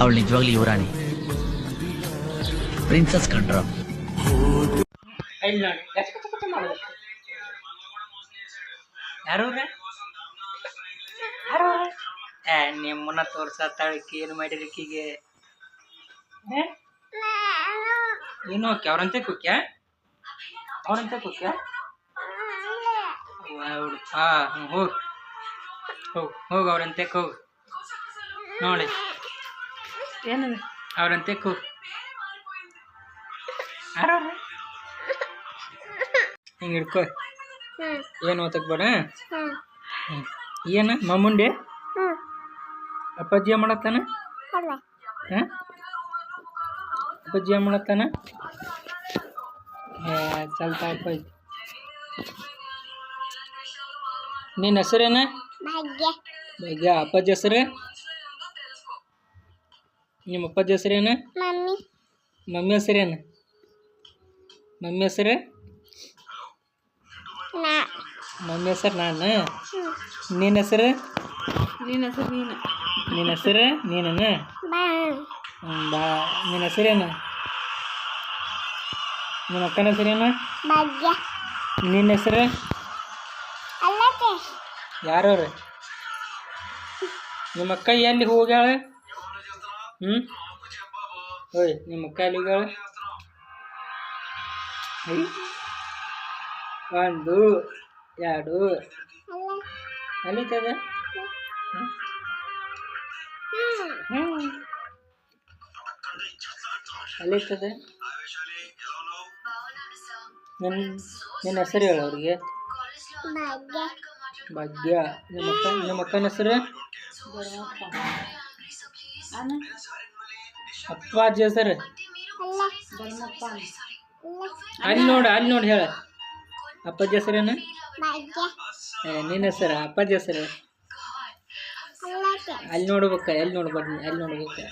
ಅವಳು ನಿಜವಾಗ್ಲೂ ಯುವರಾಣಿ. ಪ್ರಿನ್ಸಸ್ ಕಂಡ್ರ ಯಾರು ನಿಮ್ಮನ್ನ ತೋರ್ಸತ್ತಾಳಕ್ಕೆ ಏನು ಮಾಡಿರಿ ಈಕಿಗೆ ಏ? ಏನು ಓಕೆ ಅವ್ರಂತೆ ಕುಕ್ಯ? ಅವ್ರಂತೆ ಕುಕ್ಯ? ಹಾ ಹೋಗ್. ಹೋಗ್ ಹೋಗ್, ಅವ್ರಂತೆ, ಹೋಗ್. ನೋಡಿ. ಏನದು? ಅವ್ರಂತೆ ಯಾರವ್ರೆ ಹಿಂಗೆ ಹಿಡ್ಕೊ. ಏನು ಓದಕ್ ಬೇಡ. ಏನ? ಮಮ್ಮುಂಡೆ ಅಪ್ಪಾಜಿ ಏನ್ ಮಾಡತ್ತಾನ ಹಾ? ಅಪ್ಪಾಜಿ ಏನ್ ಮಾಡತ್ತಾನ ಸ್ವಲ್ಪ ಅಪ್ಪಾಜಿ. ನಿನ್ನ ಹೆಸರೇನ? ಭಾಗ್ಯ. ಅಪ್ಪಾಜಿ ಹೆಸರು? ನಿಮ್ಮ ಅಪ್ಪಾಜಿ ಹೆಸರೇನು? ಮಮ್ಮಿ. ಮಮ್ಮಿ ಹೆಸರೇನು? ಮಮ್ಮಿ ಹೆಸರು? ನಾ. ಮಮ್ಮಿ ಹೆಸರು ನಾನು? ನಿನ್ನ ಹೆಸರು? ನಿನ್ನ ಹೆಸರು ನೀನು. ನಿನ್ನ ಹೆಸರು ನೀನನ? ಬಾ. ಬಾ. ನಿನ್ನ ಹೆಸರೇನು? ನಿಮ್ಮ ಅಕ್ಕನ ಹೆಸರೇನು? ಭಾಗ್ಯ. ನಿನ್ನ ಹೆಸರು? ಯಾರವ್ರು? ನಿಮ್ಮ ಅಕ್ಕ ಎಲ್ಲಿ ಹೋಗ್ಯಾಳ? ಹ್ಞೂ ಓಯ್ ನಿಮ್ಮ ಕಾಲಿಗಳು. ಒಂದು ಎರಡು. ಹ್ಮ್? ಹ್ಞೂ ಅಲ್ಲಿರ್ತದ ನನ್ನ ನಿನ್ನ ಹೆಸರು ಹೇಳು ಅವ್ರಿಗೆ. ಭಾಗ್ಯ. ನಿಮ್ಮ ಅಕ್ಕ ನಿಮ್ಮ ಅಕ್ಕನ ಹೆಸರು? ಅಪ್ಪಾಜಿ ಹೆಸರು. ಅಲ್ಲ ನೋಡು ಅಲ್ಲಿ ನೋಡಿ ಹೇಳ. ಅಪ್ಪಾಜಿ ಹೆಸರೇನು? ನಿನ್ನ ಹೆಸರ ಅಪ್ಪಾಜಿ ಹೆಸರು. ಅಲ್ಲಿ ನೋಡ್ಬೇಕ ಎಲ್ಲಿ ನೋಡ್ಬಾರ್ದು ಅಲ್ಲಿ ನೋಡ್ಬೇಕು.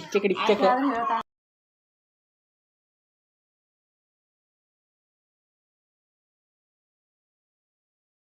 ಇಚ್ಚ ಕಡೆ ಇಚ್ಚ